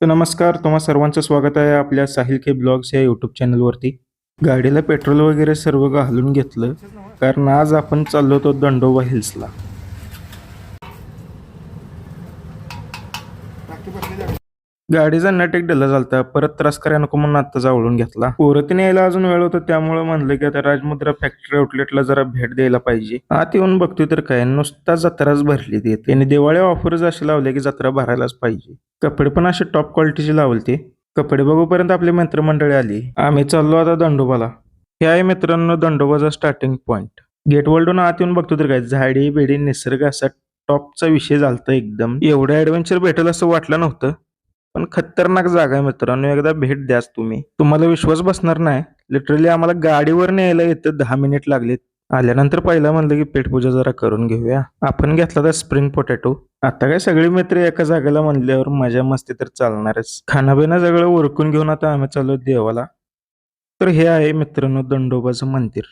तर नमस्कार तुम्हा सर्वांचं स्वागत आहे आपल्या साहिल के ब्लॉग्स या यूट्यूब चॅनलवरती. गाडीला पेट्रोल वगैरे सर्व घालून घेतलं कारण आज आपण चाललो होतो दंडोबा हिल्सला. गाडीचा नट एक डल्ला झालता. परत त्रास करायला नको म्हणून आता जावळून घेतला. पोरतीने यायला अजून वेळ होता त्यामुळे म्हणलं की आता राजमुद्रा फॅक्टरी आउटलेटला जरा भेट द्यायला पाहिजे. आत येऊन बघतोय तर काय नुसता जत्राच भरली ते. त्यांनी दिवाळी ऑफरच असे लावले की जत्रा भरायलाच पाहिजे. कपडे पण असे टॉप क्वालिटीचे लावले कपडे बघूपर्यंत आपली मित्रमंडळी आली. आम्ही चाललो आता दंडोबाला. हे आहे मित्रांनो दंडोबाचा स्टार्टिंग पॉईंट गेट वल्डून आत येऊन बघतो तर काय झाडी बिडी निसर्ग असा टॉपचा विषय झालता एकदम. एवढं ऍडव्हेंचर भेटेल असं वाटलं नव्हतं. पण खतरनाक जागा आहे मित्रांनो. एकदा भेट द्याच तुम्ही. तुम्हाला विश्वास बसणार नाही. लिटरली आम्हाला गाडीवर न्यायला येतं दहा मिनिट लागलेत. आल्यानंतर पहिला म्हणलं की पेटपूजा जरा करून घेऊया. आपण घेतला तर स्प्रिंग पोटॅटो आता काय सगळे मित्र एका जागेला म्हणल्यावर मजा मस्ती तर चालणारच. खानाबिना सगळं ओरकून घेऊन आता आम्ही चाललो देवाला. तर हे आहे मित्रांनो दंडोबाचं मंदिर.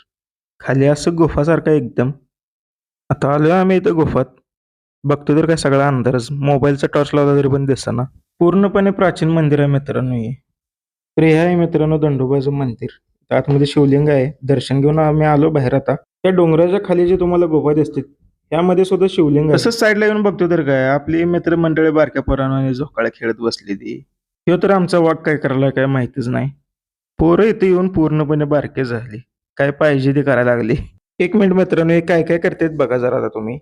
खाली असं गुफासारखं एकदम. आता आलो आम्ही इथं गुफात. बघतो तर काय सगळा अंधारच. मोबाईलचा टॉर्च लावला तरी पण दिसना. पूर्णपणे प्राचीन मंदिर आहे मित्रांनो हे. तर हे आहे मित्रांनो दंडोबाचं मंदिर. आतमध्ये शिवलिंग आहे. दर्शन घेऊन आम्ही आलो बाहेर आता. त्या डोंगराच्या खाली जे तुम्हाला गुफा दिसतील यामध्ये सुद्धा शिवलिंग. तसंच साईडला येऊन बघतो तर काय आपली मित्रमंडळी बारक्या पोरांना झोकाळ्या खेळत बसली ती ह्यो तर आमचा वाघ काय करायला काय माहितीच नाही. पोरं इथे येऊन पूर्णपणे बारके झाली. काय पाहिजे ते करायला लागली. एक मिनिट मित्रांनो हे काय काय करतेत बघा जरा आता तुम्ही.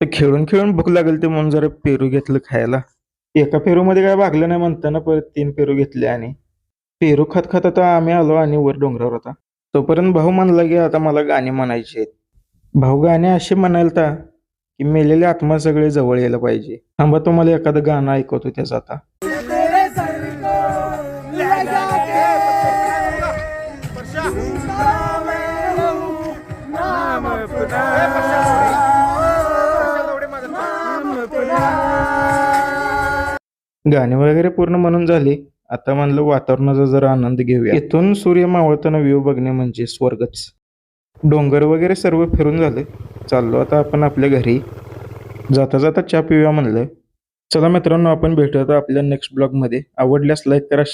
खेळून खेळून भूक लागेल ते म्हणून जरा पेरू घेतलं खायला. एका पेरूमध्ये काय भागलं नाही म्हणताना परत तीन पेरू घेतले आणि पेरू खात खात आता आम्ही आलो आणि वर डोंगरावर होता. तोपर्यंत भाऊ म्हणला की आता मला गाणी म्हणायची आहेत. भाऊ गाणे असे म्हणायला की मेलेले आत्मा सगळे जवळ यायला पाहिजे. थांबा तुम्हाला एखादं गाणं ऐकवतो त्याचं आता. गाणे वगैरे पूर्ण म्हणून झाली. आता म्हणलं वातावरणाचा जरा आनंद घेऊया. इथून सूर्य मावळताना व्ह्यू बघणे म्हणजे स्वर्गच. डोंगर वगैरे सर्व फिरून झाले. चाललो आता आपण आपल्या घरी. जाता जाता चहा पिऊया म्हणलं. चला मित्रांनो आपण भेटूया आपल्या नेक्स्ट ब्लॉगमध्ये आवडल्यास लाईक करा